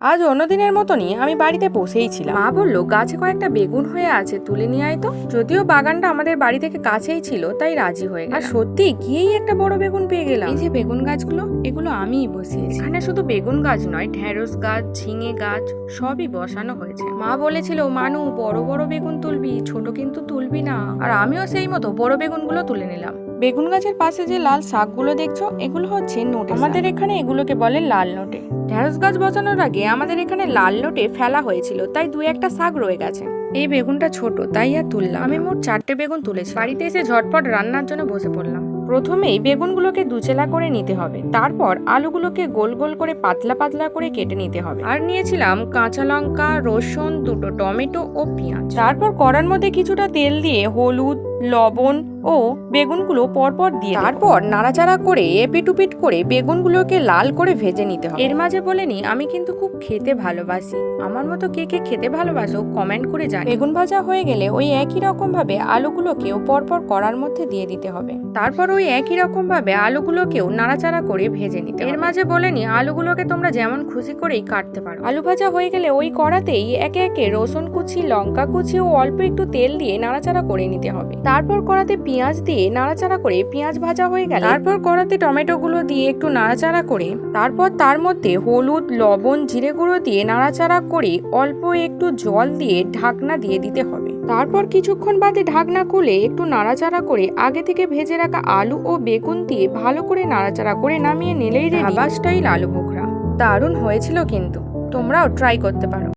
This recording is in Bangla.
আজ অন্যদিনের মতনই আমি বাড়িতে বসেই ছিলাম। মা বলল গাছে কয়েকটা বেগুন হয়ে আছে তুলে নিয়ে আয় তো। যদিও বাগানটা আমাদের বাড়ি থেকে কাছেই ছিল তাই রাজি হয়ে গেল আর সত্যি গিয়েই একটা বড় বেগুন পেয়ে গেলাম। এই যে বেগুন গাছগুলো এগুলো আমিই বসিয়েছি। এখানে শুধু বেগুন গাছ নয় ঢেঁড়স গাছ ঝিঙে গাছ সবই বসানো হয়েছে। মা বলেছিল মানু বড় বড় বেগুন তুলবি ছোট কিন্তু তুলবি না। আর আমিও সেই মতো বড় বেগুনগুলো তুলে নিলাম। বেগুন গাছের পাশে যে লাল শাকগুলো দেখছ এগুলো হচ্ছে নোটে আমাদের এখানে এগুলোকে বলে লাল নোটে। ঢেঁড়স গাছ বসানোর আগে আমাদের এখানে লাল নোটে ফেলা হয়েছিল তাই দু একটা শাক রয়ে গেছে। এই বেগুনটা ছোট তাই আর তুললাম। আমি মোট চারটে বেগুন তুলেছি। বাড়িতে এসে ঝটপট রান্নার জন্য বসে পড়লাম। প্রথমেই বেগুনগুলোকে দুচেলা করে নিতে হবে তারপর আলুগুলোকে গোল গোল করে পাতলা পাতলা করে কেটে নিতে হবে। আর নিয়েছিলাম কাঁচা লঙ্কা রসুন দুটো টমেটো ও পেঁয়াজ। তারপর কড়ার মধ্যে কিছুটা তেল দিয়ে হলুদ লবণ ও বেগুনগুলো পরপর দিয়ে তারপর নাড়াচাড়া করে এপিটুপিট করে বেগুনগুলোকে লাল করে ভেজে নিতে হবে। এর মাঝে বলেনি আমি কিন্তু খুব খেতে ভালোবাসি। আমার মতো কে কে খেতে ভালোবাসো কমেন্ট করে জানি বেগুন ভাজা হয়ে গেলে ওই একই রকম ভাবে আলুগুলোকেও পরপর কড়ার মধ্যে দিয়ে দিতে হবে। তারপর ওই একই রকম ভাবে আলুগুলোকেও নাড়াচাড়া করে ভেজে নিতে এর মাঝে বলেনি আলুগুলোকে তোমরা যেমন খুশি করেই কাটতে পারো। আলু ভাজা হয়ে গেলে ওই কড়াতেই একে একে রসুন কুচি লঙ্কা কুচি ও অল্প একটু তেল দিয়ে নাড়াচাড়া করে নিতে হবে। তারপর কড়াতে পেঁয়াজ দিয়ে নাড়াচাড়া করে পেঁয়াজ ভাজা হয়ে গেল তারপর কড়াতে টমেটো গুলো দিয়ে একটু নাড়াচাড়া করে তারপর তার মধ্যে হলুদ লবণ জিরে গুঁড়ো দিয়ে নাড়াচাড়া করে অল্প একটু জল দিয়ে ঢাকনা দিয়ে দিতে হবে। তারপর কিছুক্ষণ বাদে ঢাকনা খুলে একটু নাড়াচাড়া করে আগে থেকে ভেজে রাখা আলু ও বেগুন দিয়ে ভালো করে নাড়াচাড়া করে নামিয়ে নিলেই রেডি স্টাইল আলু বোখরা। দারুণ হয়েছিল কিন্তু। তোমরাও ট্রাই করতে পারো।